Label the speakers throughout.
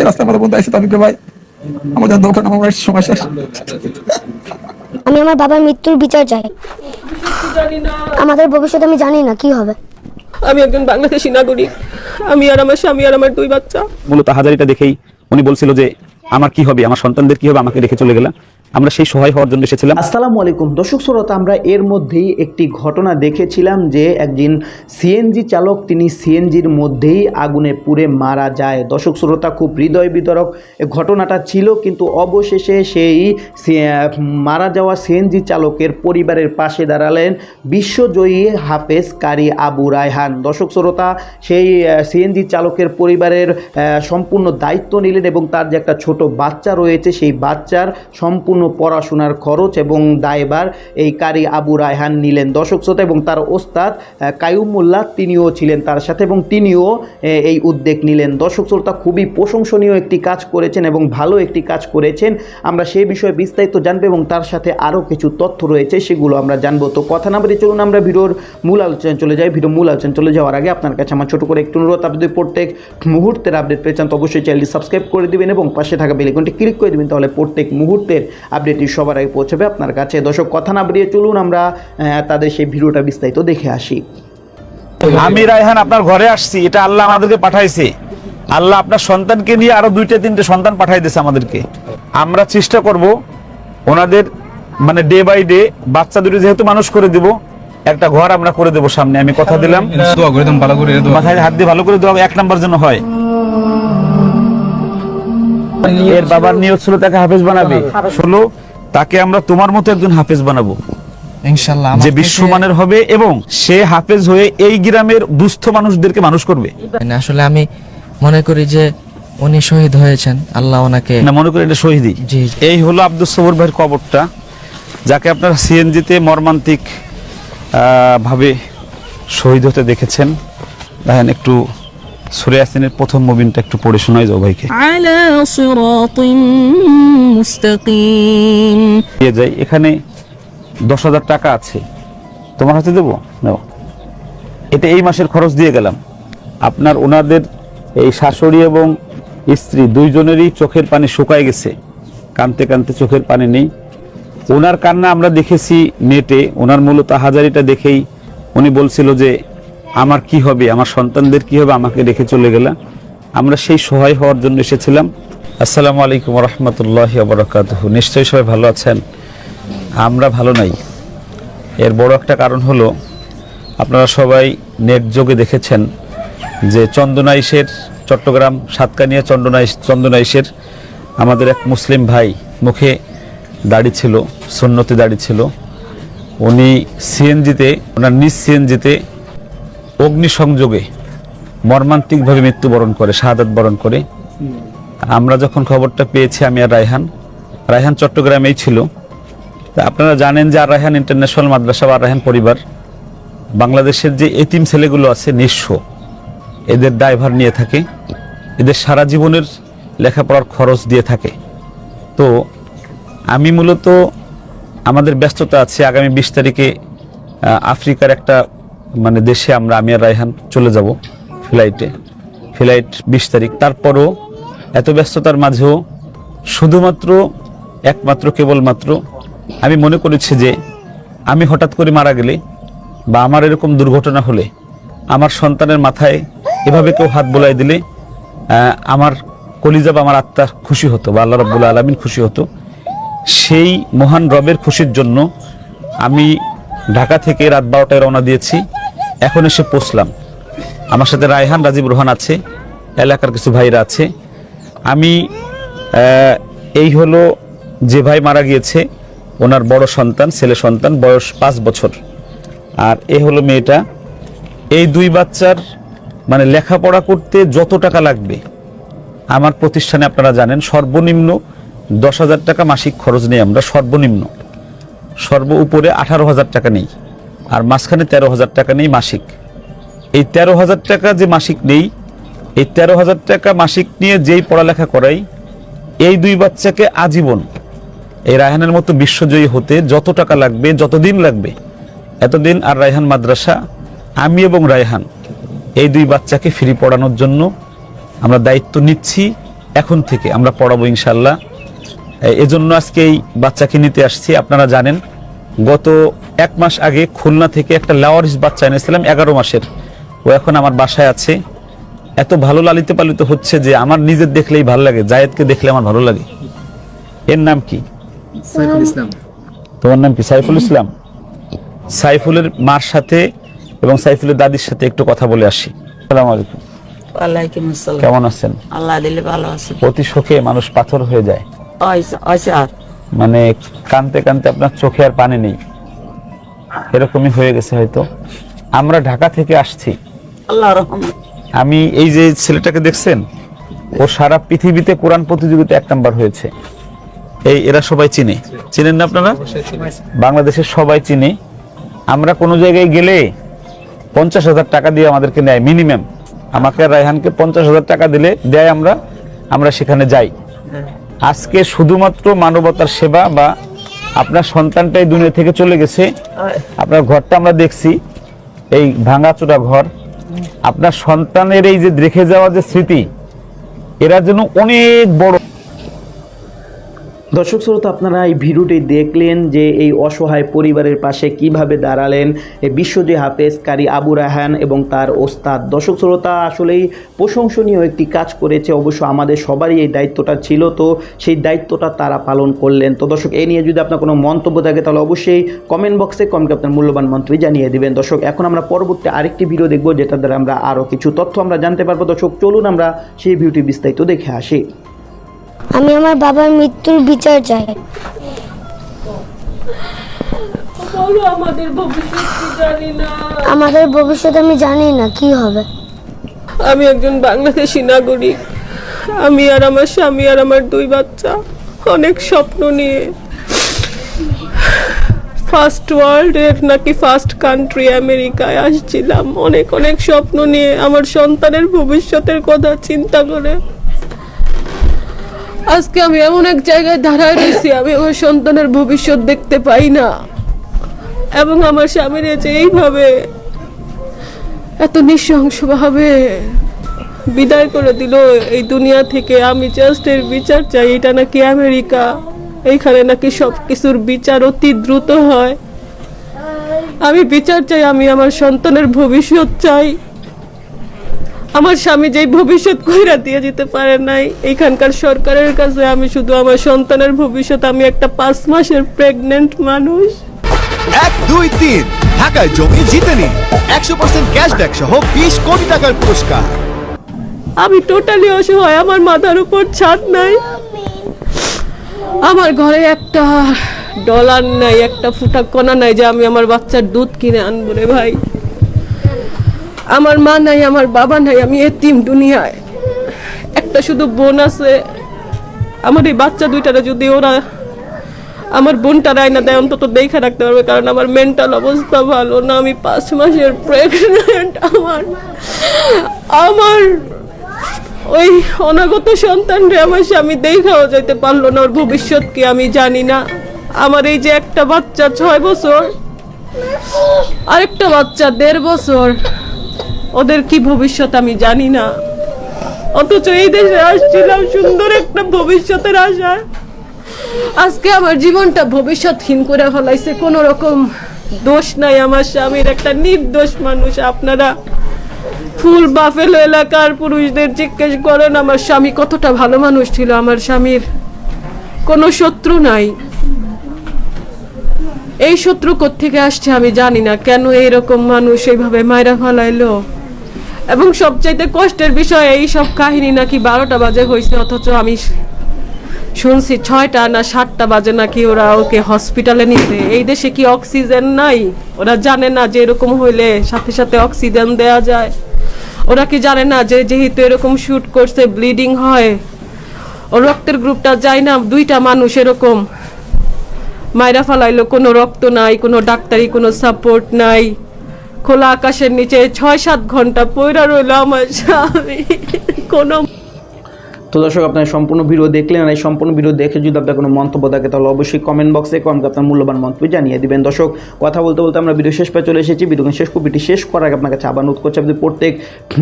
Speaker 1: এই রাস্তা আমার বন্ধু আইসে ভাই আমাদের দোকান আমার সময় শেষ।
Speaker 2: আমি আমার বাবার মৃত্যুর বিচার চাই।
Speaker 3: জানি
Speaker 2: আমাদের ভবিষ্যৎ আমি জানি না কি হবে।
Speaker 3: আমি একজন বাংলাদেশি নাগরিক। আমি আর আমার স্বামী আর আমার দুই বাচ্চা।
Speaker 4: মূলত হাজারিটা দেখেই উনি বলছিল যে আমার কি হবে, আমার সন্তানদের কি হবে, আমাকে রেখে চলে গেলাম। আমরা সেই সহায় হওয়ার জন্য এসেছিলাম।
Speaker 5: আসসালামু আলাইকুম। দর্শক শ্রোতা, আমরা এর মধ্যেই একটি ঘটনা দেখেছিলাম যে একজন সিএনজি চালক, তিনি সিএনজির মধ্যেই আগুনে পুড়ে মারা যায়। দর্শক শ্রোতা, খুব হৃদয় বিতরক ঘটনাটা ছিল, কিন্তু অবশেষে সেই মারা যাওয়া সিএনজি চালকের পরিবারের পাশে দাঁড়ালেন বিশ্বজয়ী হাফেজ কারি আবু রায়হান। দর্শক শ্রোতা, সেই সিএনজি চালকের পরিবারের সম্পূর্ণ দায়িত্ব নিলেন এবং তার যে একটা ছোট বাচ্চা রয়েছে, সেই বাচ্চার সম্পূর্ণ পড়াশোনার খরচ এবং দায়বার এই কারি আবু রায়হান নিলেন। দর্শক শ্রোতা এবং তার ওস্তাদ কায়ুমুল্লাহ তিনিও ছিলেন তার সাথে এবং তিনিও এই উদ্যোগ নিলেন। দর্শক শ্রোতা, খুবই প্রশংসনীয় একটি কাজ করেছেন এবং ভালো একটি কাজ করেছেন। আমরা সেই বিষয়ে বিস্তারিত জানব এবং তার সাথে আরও কিছু তথ্য রয়েছে, সেগুলো আমরা জানব। তো কথা না বলে চলুন, আমরা ভিডিওর মূল আলোচনা চলে যাই। ভিডিও মূল আলোচনা চলে যাওয়ার আগে আপনার কাছে আমার ছোট করে একটু অনুরোধ। আপনি প্রত্যেক মুহূর্তের আপডেট পেয়েছেন তো অবশ্যই চ্যানেলটি সাবস্ক্রাইব করে দিবেন এবং পাশে থাকা বেলিকনটি ক্লিক করে দিবেন তাহলে প্রত্যেক মুহূর্তের আপডেটটি সবার আগে পৌঁছাবে আপনার কাছে। দর্শক কথা না বেরিয়ে চলুন আমরা তাদের সেই ভিডিওটা বিস্তারিত দেখে আসি।
Speaker 4: আমি রায়হান আপনার ঘরে আসছি। এটা আল্লাহ আমাদেরকে পাঠাইছে। আল্লাহ আপনার সন্তানকে নিয়ে আরও দুইটা তিনটে সন্তান পাঠাই দিয়েছে আমাদেরকে। আমরা চেষ্টা করব ওনাদের মানে ডে বাই ডে বাচ্চা দুটো যেহেতু মানুষ করে দিব একটা ঘর আমরা করে দেব সামনে। আমি কথা দিলাম।
Speaker 6: দোয়া করে দেন ভালো করে দোয়া
Speaker 4: মাথায় হাত দিয়ে ভালো করে দেওয়া এক নাম্বার জন্য হয়। এর বাবার নিয়ত ছিল তাকে হাফেজ বানাবে? ষোলো তাকে আমরা তোমার মতো একজন হাফেজ বানাবো।
Speaker 6: ইনশাআল্লাহ
Speaker 4: যে বিশ্বমানের হবে এবং সে হাফেজ হয়ে এই গ্রামের দুস্থ মানুষদেরকে মানুষ করবে।
Speaker 7: আসলে আমি মনে করি যে উনি শহীদ হয়েছেন আল্লাহ ওনাকে
Speaker 4: না মনে করি এটা শহীদই। এই হলো আব্দুল সবর ভাইয়ের কবরটা যাকে আপনারা সিএনজিতে মর্মান্তিক আহ, ভাবে শহীদ হতে দেখেছেন। দেখেন একটু সুরে ইয়াসিনের প্রথম মুবিনটা একটু পড়ে শোনাই যাও ভাইকে।
Speaker 8: আলা
Speaker 4: দিয়ে যাই এখানে দশ হাজার টাকা আছে। তোমার হাতে দেবো? নাও। এটা এই মাসের খরচ দিয়ে গেলাম। আপনার ওনাদের এই শাশুড়ি এবং স্ত্রী দুইজনেরই চোখের পানি শুকায় গেছে। কানতে কানতে চোখের পানি নেই। ওনার কান্না আমরা দেখেছি নেটে। ওনার মূলত হাজারিটা দেখেই উনি বলছিল যে আমার কি হবে, আমার সন্তানদের কি হবে, আমাকে রেখে চলে গেলাম। আমরা সেই সহায় হওয়ার জন্য এসেছিলাম। আসসালামু আলাইকুম রহমতুল্লাহ বরকাত নিশ্চয়ই সবাই ভালো আছেন? আমরা ভালো নাই। এর বড় একটা কারণ হলো, আপনারা সবাই নেট যোগে দেখেছেন যে চন্দনাইশের চট্টগ্রাম, সাতকানিয়া চন্দনাইশ, চন্দনাইশের আমাদের এক মুসলিম ভাই মুখে দাড়ি ছিল, সুন্নতি দাড়ি ছিল। উনি সিএনজিতে, ওনার নিজ সিএনজিতে অগ্নিসংযোগে মর্মান্তিকভাবে মৃত্যুবরণ করে শাহাদাত বরণ করে। আমরা যখন খবরটা পেয়েছি, আমি আর রায়হান রায়হান চট্টগ্রামেই ছিল। তা আপনারা জানেন যে আর রায়হান ইন্টারন্যাশনাল মাদ্রাসা বা আর রায়হান পরিবার, বাংলাদেশের যে এতিম ছেলেগুলো আছে, নিঃস্ব। এদের ড্রাইভার নিয়ে থাকে। এদের সারা জীবনের লেখাপড়ার খরচ দিয়ে থাকে। তো আমি মূলত আমাদের ব্যস্ততা আছে। আগামী বিশ তারিখে আফ্রিকার একটা মানে দেশে আমরা, আমি আর রায়হান চলে যাব ফ্লাইটে ফ্লাইট বিশ তারিখ। তারপরও এত ব্যস্ততার মাঝেও শুধুমাত্র, একমাত্র, কেবলমাত্র আমি মনে করেছি যে আমি হঠাৎ করে মারা গেলে বা আমার এরকম দুর্ঘটনা হলে আমার সন্তানের মাথায় এভাবে কেউ হাত বোলাই দিলে আমার কলিজা বা আমার আত্মা খুশি হতো বা আল্লাহ রব্বুল আলমিন খুশি হতো। সেই মহান রবের খুশির জন্য আমি ঢাকা থেকে রাত বারোটায় রওনা দিয়েছি। এখন এসে পৌঁছলাম। আমার সাথে রায়হান, রাজীব, রোহান আছে, এলাকার কিছু ভাইরা আছে। আমি এই হলো যে ভাই মারা গিয়েছে, ওনার বড় সন্তান, ছেলে সন্তান, বয়স পাঁচ বছর। আর এ হলো মেয়েটা। এই দুই বাচ্চার মানে লেখাপড়া করতে যত টাকা লাগবে, আমার প্রতিষ্ঠানে আপনারা জানেন, সর্বনিম্ন দশ হাজার টাকা মাসিক খরচ নেই আমরা, সর্বনিম্ন। সর্ব উপরে আঠারো হাজার টাকা নেই। আর মাঝখানে তেরো হাজার টাকা নেই মাসিক। এই তেরো হাজার টাকা যে মাসিক নেই, এই তেরো হাজার টাকা মাসিক নিয়ে যেই পড়ালেখা করাই, এই দুই বাচ্চাকে আজীবন এই রায়হানের মতো বিশ্বজয়ী হতে যত টাকা লাগবে, যতদিন লাগবে, এতদিন আর রায়হান মাদ্রাসা, আমি এবং রায়হান এই দুই বাচ্চাকে ফ্রি পড়ানোর জন্য আমরা দায়িত্ব নিচ্ছি এখন থেকে, আমরা পড়াবো ইনশাল্লাহ এজন্য আজকে এই বাচ্চাকে নিতে আসছি, আপনারা জানেন। গত এক মাস আগে খুলনা থেকে একটা লাওয়ারিস বাচ্চা এনেছিলাম এগারো মাসের। ও এখন আমার বাসায় আছে। এত ভালো লালিত পালিত হচ্ছে যে আমার নিজের দেখলেই ভালো লাগে জায়েদকে দেখলে আমার ভালো লাগে। এর নাম কি? তোমার নাম কি? সাইফুল ইসলাম? সাইফুলের মার সাথে এবং সাইফুলের দাদির সাথে একটু কথা বলে আসি। আসসালামু আলাইকুম। কেমন আছেন?
Speaker 9: আল্লাহ দিলে ভালো আছে।
Speaker 4: অতি শোকে মানুষ পাথর হয়ে যায়। মানে কানতে কানতে আপনার চোখে আর পানি নেই। এরকমই হয়ে গেছে হয়তো। আমরা ঢাকা থেকে আসছি।
Speaker 9: আল্লাহ
Speaker 4: আমি এই যে ছেলেটাকে দেখছেন ও সারা পৃথিবীতে কোরআন প্রতিযোগিতা এক নাম্বার হয়েছে। এই এরা সবাই চিনে। চিনেন না আপনারা? বাংলাদেশের সবাই চিনে। আমরা কোনো জায়গায় গেলে পঞ্চাশ হাজার টাকা দিয়ে আমাদেরকে নেয় মিনিমাম। আমাকে রায়হানকে পঞ্চাশ হাজার টাকা দিলে দেয় আমরা আমরা সেখানে যাই। আজকে শুধুমাত্র মানবতার সেবা বা আপনার সন্তানটাই দুনিয়া থেকে চলে গেছে আপনার ঘরটা আমরা দেখছি এই ভাঙাচোরা ঘর। আপনার সন্তানের এই যে রেখে যাওয়া যে স্মৃতি এরা যেন অনেক বড়
Speaker 5: দর্শক শ্রোতা, আপনারা এই ভিডিওটি দেখলেন যে এই অসহায় পরিবারের পাশে কীভাবে দাঁড়ালেন বিশ্বজি হাফেজ, কারি আবু রাহান এবং তার ওস্তাদ। দর্শক শ্রোতা, আসলেই প্রশংসনীয় একটি কাজ করেছে। অবশ্য আমাদের সবারই এই দায়িত্বটা ছিল, তো সেই দায়িত্বটা তারা পালন করলেন। তো দর্শক এই নিয়ে যদি আপনার কোনো মন্তব্য থাকে, তাহলে অবশ্যই কমেন্ট বক্সে কমকে আপনার মূল্যবান মন্তব্য জানিয়ে দিবেন। দর্শক, এখন আমরা পরবর্তী আরেকটি ভিডিও দেখব যেটা দ্বারা আমরা আরও কিছু তথ্য আমরা জানতে পারব। দর্শক, চলুন আমরা সেই ভিডিওটি বিস্তারিত দেখে আসি।
Speaker 2: আমি আমার বাবার মৃত্যুর বিচার চাই।
Speaker 3: আমাদের ভবিষ্যৎ
Speaker 2: আমাদের আমি জানি না কি হবে?
Speaker 3: আমি একজন বাংলাদেশি নাগরিক। আমি আর আমার স্বামী আর আমার দুই বাচ্চা অনেক স্বপ্ন নিয়ে। ফার্স্ট ওয়ার্ল্ডের নাকি ফার্স্ট কান্ট্রি আমেরিকায় আসছিলাম। অনেক অনেক স্বপ্ন নিয়ে আমার সন্তানের ভবিষ্যতের কথা চিন্তা করে। আজকে আমি এমন এক জায়গায় দাঁড়ায় রয়েছি, আমি আমার সন্তানের ভবিষ্যৎ দেখতে পাই না। এবং আমার স্বামীর এই যে এইভাবে। এত নৃশংসভাবে বিদায় করে দিল এই দুনিয়া থেকে। আমি জাস্ট এর বিচার চাই, এটা নাকি আমেরিকা? এইখানে নাকি সব কিছুর বিচার অতি দ্রুত হয়। আমি বিচার চাই, আমি আমার সন্তানের ভবিষ্যৎ চাই। আমার স্বামী যেই ভবিষ্যৎ কইরা দিয়ে যেতে পারে নাই এইখানকার সরকারের কাছে আমি শুধু আমার সন্তানের ভবিষ্যৎ আমি একটা পাঁচ মাসের প্রেগনেন্ট মানুষ।
Speaker 10: এক দুই তিন। ঢাকায় জমি জিতে নিন। একশো পার্সেন্ট ক্যাশব্যাক সহ বিশ কোটি টাকার পুরস্কার।
Speaker 3: আমি টোটালি অসহায় আমার মাথার উপর ছাদ নাই। আমার ঘরে একটা ডলার নাই একটা ফুটা কণা নাই যে আমি আমার বাচ্চার দুধ কিনে আনব রে ভাই। আমার মা নাই, আমার বাবা নাই, আমি এতিম দুনিয়ায়। একটা শুধু বোন আছে। আমার এই বাচ্চা দুইটারে যদি ওরা আমার বোনটা রায়না দেয়, অন্তত দেখে রাখতে পারবে, কারণ আমার মেন্টাল অবস্থা ভালো না। আমি পাঁচ মাসের প্রেগনেন্ট আমার আমার ওই অনাগত সন্তান রে আমার স্বামী দেখাও যেতে পারল না, ওর ভবিষ্যৎ কি আমি জানি না। আমার এই যে একটা বাচ্চা ছয় বছর, আরেকটা বাচ্চা দেড় বছর ওদের কি ভবিষ্যৎ আমি জানি না। অথচ এই দেশে আসছিলাম সুন্দর একটা ভবিষ্যতের আশায় আজকে আমার জীবনটা ভবিষ্যৎহীন করে ফেলাইছে, কোন রকম দোষ নাই আমার স্বামীর, একটা নির্দোষ মানুষ আপনারা। ফুল বাফেলো এলাকার পুরুষদের জিজ্ঞেস করেন, আমার স্বামী কতটা ভালো মানুষ ছিল, আমার স্বামীর কোনো শত্রু নাই। এই শত্রু থেকে আসছে আমি জানি না, কেন এইরকম মানুষ এইভাবে মায়েরা ফেলাইলো? এবং সবচাইতে কষ্টের বিষয় এই সব কাহিনী নাকি বারোটা বাজে হয়েছে অথচ আমি শুনছি ছয়টা না সাতটা বাজে নাকি ওরা ওকে হসপিটালে নিতে এই দেশে কি অক্সিজেন নাই? ওরা জানে না যে এরকম হইলে সাথে সাথে অক্সিজেন দেয়া যায়। ওরা কি জানে না যে যেহেতু এরকম শুট করছে, ব্লিডিং হয়, ও রক্তের গ্রুপটা যায় না, দুইটা মানুষ এরকম। মায়েরা ফালাইলো, কোনো রক্ত নাই, কোনো ডাক্তারি, কোনো সাপোর্ট নাই। খোলা আকাশের নিচে ছয় সাত ঘণ্টা পয়রা রইল আমার স্বামী। কোনো
Speaker 5: তো দর্শক, আপনার সম্পূর্ণ ভিডিও দেখলেন আর এই সম্পূর্ণ ভিডিও দেখে যদি আপনার কোনো মন্তব্য থাকে, তাহলে অবশ্যই কমেন্ট বক্সে কমেন্ট আপনার মূল্যবান মন্তব্য জানিয়ে দিবেন। দর্শক, কথা বলতে বলতে আমরা ভিডিও শেষ পেয়ে চলে এসেছি। ভিডিও শেষ কপিটি শেষ করার আগে আপনার কাছে আবার অনুরোধ করছি, আপনি প্রত্যেক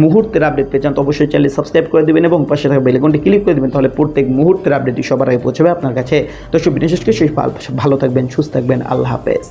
Speaker 5: মুহূর্তের আপডেট পেয়ে চান তো অবশ্যই চ্যানেল সাবস্ক্রাইব করে দেবেন এবং পাশে থাকা বেলেকনটি ক্লিক করে দেবেন, তাহলে প্রত্যেক মুহূর্তের আপডেটটি সবার আগে পৌঁছবে আপনার কাছে। দর্শক ভিডিও শেষ করে শেষ ভালো থাকবেন, সুস্থ থাকবেন, আল্লাহ হাফেজ।